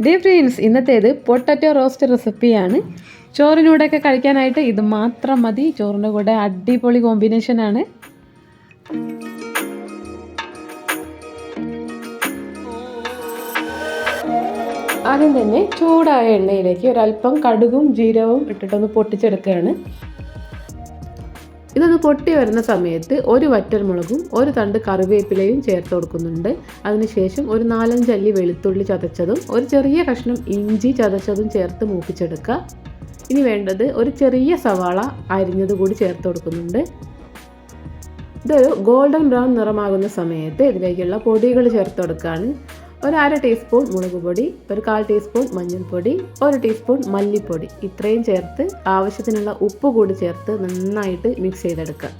Day friends ഇന്നത്തേത് potato roast റെസിപ്പിയാണ് ചോറിനൂടെയൊക്കെ കഴിക്കാനായിട്ട് ഇത് മാത്രം മതി. ചോറിന്റെ കൂടെ അടിപൊളി കോമ്പിനേഷനാണ് ആദ്യം തന്നെ ചൂടായ എണ്ണയിലേക്ക് ഒരല്പം കടുകും ജീരകവും ഇട്ടിട്ടൊന്ന് പൊട്ടിച്ചെടുക്കുകയാണ്. ഇതൊന്ന് പൊട്ടി വരുന്ന സമയത്ത് ഒരു വറ്റൽമുളകും ഒരു തണ്ട് കറിവേപ്പിലയും ചേർത്ത് കൊടുക്കുന്നുണ്ട്. അതിനുശേഷം ഒരു നാലഞ്ച് അല്ലി വെളുത്തുള്ളി ചതച്ചതും ഒരു ചെറിയ കഷ്ണം ഇഞ്ചി ചതച്ചതും ചേർത്ത് മൂപ്പിച്ചെടുക്കുക. ഇനി വേണ്ടത് ഒരു ചെറിയ സവാള അരിഞ്ഞത് കൂടി ചേർത്ത് കൊടുക്കുന്നുണ്ട്. ഇതൊരു ഗോൾഡൻ ബ്രൗൺ നിറമാകുന്ന സമയത്ത് ഇതിലേക്കുള്ള പൊടികൾ ചേർത്ത് കൊടുക്കുകയാണ്. ഒരു അര ടീസ്പൂൺ മുളക് പൊടി ഒരു കാൽ ടീസ്പൂൺ മഞ്ഞൾപ്പൊടി ഒരു ടീസ്പൂൺ മല്ലിപ്പൊടി. ഇത്രയും ചേർത്ത് ആവശ്യത്തിനുള്ള ഉപ്പ് കൂടി ചേർത്ത് നന്നായിട്ട് മിക്സ് ചെയ്തെടുക്കുക.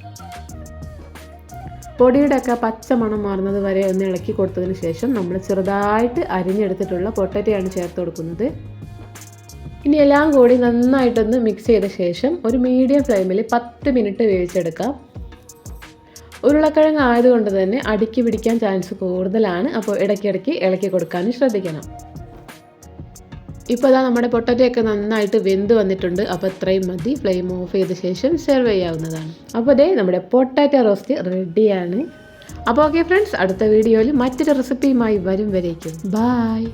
പൊടിയുടെ ഒക്കെ പച്ച മണം മാറുന്നത് വരെ ഒന്ന് ഇളക്കി കൊടുത്തതിന് ശേഷം നമ്മൾ ചെറുതായിട്ട് അരിഞ്ഞെടുത്തിട്ടുള്ള പൊട്ടറ്റയാണ് ചേർത്ത് കൊടുക്കുന്നത്. ഇനി എല്ലാം കൂടി നന്നായിട്ടൊന്ന് മിക്സ് ചെയ്ത ശേഷം ഒരു മീഡിയം ഫ്ലെയിമിൽ പത്ത് മിനിറ്റ് വേവിച്ചെടുക്കാം. ഉരുളക്കിഴങ്ങ് ആയതുകൊണ്ട് തന്നെ അടുക്കി പിടിക്കാൻ ചാൻസ് കൂടുതലാണ്. അപ്പോൾ ഇടയ്ക്കിടയ്ക്ക് ഇളക്കി കൊടുക്കാനും ശ്രദ്ധിക്കണം. ഇപ്പോൾ അതാ നമ്മുടെ പൊട്ടറ്റയൊക്കെ നന്നായിട്ട് വെന്ത് വന്നിട്ടുണ്ട്. അപ്പോൾ ഇത്രയും മതി. ഫ്ലെയിം ഓഫ് ചെയ്ത ശേഷം സെർവ് ചെയ്യാവുന്നതാണ്. അപ്പോൾ അതേ നമ്മുടെ പൊട്ടാറ്റ റോസ്റ്റ് റെഡിയാണ് അപ്പോൾ ഓക്കെ ഫ്രണ്ട്സ് അടുത്ത വീഡിയോയിൽ മറ്റൊരു റെസിപ്പിയുമായി വരും വരേക്കും. ബായ്